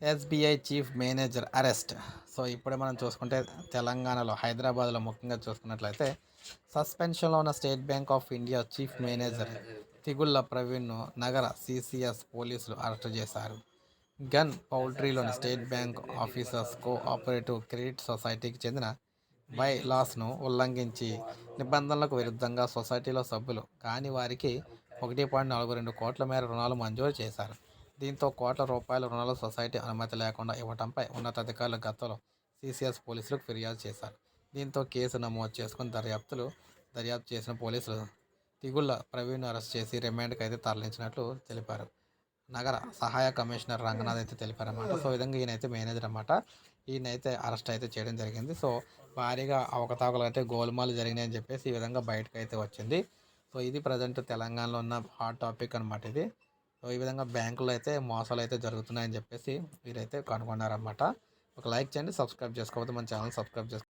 SBI chief manager arrest. So ఇప్పుడే మనం చూసుకుంటే తెలంగాణలో హైదరాబాద్లో ముఖ్యంగా చూసుకున్నట్లయితే సస్పెన్షన్లో ఉన్న state bank of India chief manager Tigulla ప్రవీణ్ను నగర సిసిఎస్ పోలీసులు అరెస్ట్ చేశారు. గన్ పౌల్ట్రీలోని state bank officers cooperative credit సొసైటీకి చెందిన బై లాస్ను ఉల్లంఘించి నిబంధనలకు విరుద్ధంగా సొసైటీలో సభ్యులు కాని వారికి ఒకటి పాయింట్ నాలుగు రెండు కోట్ల మేర రుణాలు మంజూరు చేశారు. దీంతో కోట్ల రూపాయల రుణాలు సొసైటీ అనుమతి లేకుండా ఇవ్వడంపై ఉన్నతాధికారులు గతంలో సిసిఎస్ పోలీసులకు ఫిర్యాదు చేశారు. దీంతో కేసు నమోదు చేసుకుని దర్యాప్తులు దర్యాప్తు చేసిన పోలీసులు తిగుళ్ళ ప్రవీణ్ అరెస్ట్ చేసి రిమాండ్కి అయితే తరలించినట్లు తెలిపారు. నగర సహాయ కమిషనర్ రంగనాథ్ అయితే తెలిపారన్నమాట సో ఈ విధంగా ఈయనైతే మేనేజర్ అనమాట ఈయనైతే అరెస్ట్ అయితే చేయడం జరిగింది. సో భారీగా అవకతవకలు అయితే గోల్మాలు జరిగినాయని చెప్పేసి ఈ విధంగా బయటకు అయితే వచ్చింది. సో ఇది ప్రజెంట్ తెలంగాణలో ఉన్న హాట్ టాపిక్ అనమాట ఇది. ఈ విధంగా బ్యాంకులో అయితే మోసాలు అయితే జరుగుతున్నాయని చెప్పేసి వీరైతే కనుగొన్నారన్నమాట. ఒక లైక్ చేయండి సబ్స్క్రైబ్ చేసుకోవద్దు మన ఛానల్ సబ్స్క్రైబ్ చేసుకో